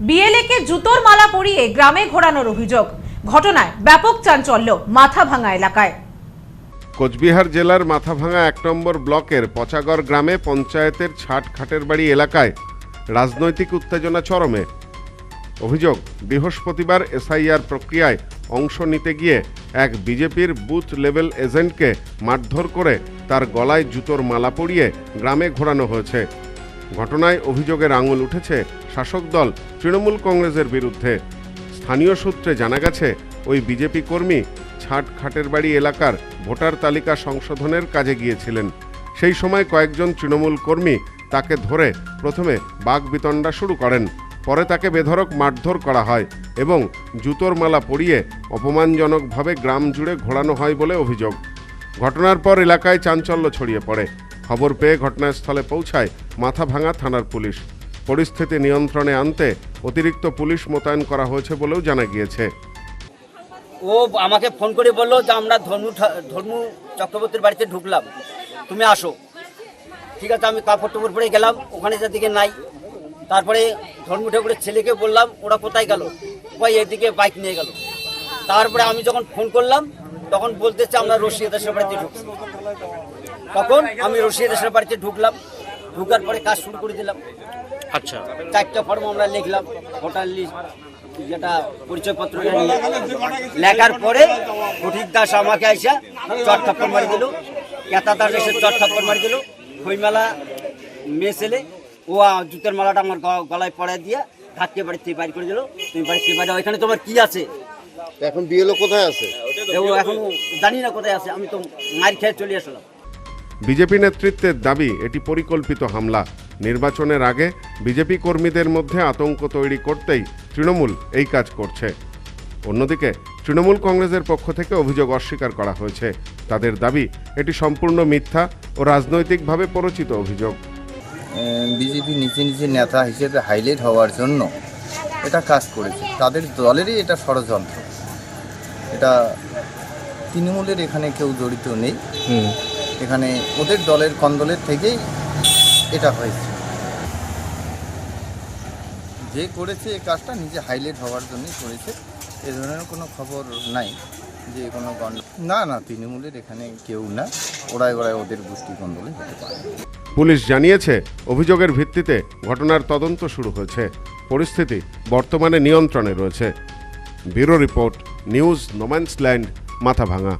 বিএলএকে জুতোর মালা পরিয়ে গ্রামে ঘোরানোর অভিযোগ। ঘটনায় ব্যাপক চাঞ্চল্য মাথাভাঙা এলাকায়। কোচবিহার জেলার মাথাভাঙা এক নম্বর ব্লকের পচাগড় গ্রামে পঞ্চায়েতের ছাট খাটের বাড়ি এলাকায় রাজনৈতিক উত্তেজনা চরমে। অভিযোগ, বৃহস্পতিবার এসআইআর প্রক্রিয়ায় অংশ নিতে গিয়ে এক বিজেপির বুথ লেভেল এজেন্টকে মারধর করে তার গলায় জুতোর মালা পরিয়ে গ্রামে ঘোরানো হয়েছে। ঘটনায় অভিযোগের আঙুল উঠেছে শাসক দল তৃণমূল কংগ্রেসের বিরুদ্ধে। স্থানীয় সূত্রে জানা গেছে, ওই বিজেপি কর্মী ছাট খাটের বাড়ি এলাকার ভোটার তালিকা সংশোধনের কাজে গিয়েছিলেন। সেই সময় কয়েকজন তৃণমূল কর্মী তাকে ধরে প্রথমে বাঘ বিতণ্ডা শুরু করেন, পরে তাকে বেধড়ক মারধর করা হয় এবং জুতোর মালা পরিয়ে অপমানজনকভাবে গ্রাম জুড়ে ঘোরানো হয় বলে অভিযোগ। ঘটনার পর এলাকায় চাঞ্চল্য ছড়িয়ে পড়ে। খবর পেয়ে ঘটনাস্থলে পৌঁছায় মাথাভাঙা থানার পুলিশ। পরিস্থিতি নিয়ন্ত্রণে আনতে অতিরিক্ত পুলিশ মোতায়েন করা হয়েছে বলেও জানা গিয়েছে। ও আমাকে ফোন করে বলল যে আমরা ধর্মু ধর্মু চক্রবর্তীর বাড়িতে ঢুকলাম। তুমি আসো। ঠিক আছে, আমি কাপড় টুপড় পরে গেলাম, ওখানে যাদিকে নাই। তারপরে ধর্মু ঠাকুরের ছেলেকে বললাম, ওরা কোথায় গেল? ওই এদিকে বাইক নিয়ে গেল। তারপরে আমি যখন ফোন করলাম, তখন বলতেছে আমরা রশিয়া দেশের বাড়িতে ঢুকছি। তখন আমি রশিয়া দেশের বাড়িতে ঢুকলাম। ঢুকার পরে কাজ শুরু করে দিলাম। আচ্ছা। চারটা ফর্ম আমরা লিখলাম। ভোটার লিস্ট যেটা পরিচয়পত্র নিয়ে লেখার পরে ফটিক দাস আমাকে আইসা চট থাপ্পড় মারি দিল। কেতা দাস এসে চট থাপ্পড় মারি দিল। খইমালা মেয়ে ছেলে ও জুতের মালাটা আমার গ- গলায় পড়ায় দিয়ে ধাক্কে বাড়িতে বাইর করে দিল। তুমি বাড়ি থেকে বাইরে ওইখানে তোমার কি আছে? এখন বিএলও কোথায় আছে? ও এখন জানি না কোথায় আছে। আমি তো মার খেয়ে চলে আসলাম। বিজেপি নেতৃত্বের দাবি এটি পরিকল্পিত হামলা। নির্বাচনের আগে বিজেপি কর্মীদের মধ্যে আতঙ্ক তৈরি করতেই তৃণমূল এই কাজ করছে। অন্যদিকে তৃণমূল কংগ্রেসের পক্ষ থেকে অভিযোগ অস্বীকার করা হয়েছে। তাদের দাবি এটি সম্পূর্ণ মিথ্যা ও রাজনৈতিকভাবে পরিচিত অভিযোগ। বিজেপি নিচে নিচে নেতা হিসেবে হাইলাইট হওয়ার জন্য এটা কাজ করেছে। তাদের দলেরই এটা ষড়যন্ত্র। এটা তৃণমূলের এখানে কেউ জড়িত নেই। এখানে ওদের দলের কন্দলের থেকেই এটা হয়েছে। যে করেছে এই কাজটা নিজে হাইলাইট হওয়ার জন্যই করেছে। এ ধরনের কোনো খবর নাই যে কোনো গণ্ড না না, তৃণমূলের এখানে কেউ না। ওরাই ওরাই ওদের গোষ্ঠী কন্দলে হতে পারে। পুলিশ জানিয়েছে, অভিযোগের ভিত্তিতে ঘটনার তদন্ত শুরু হয়েছে। পরিস্থিতি বর্তমানে নিয়ন্ত্রণে রয়েছে। Bureau report, news no man's land Mathabhanga.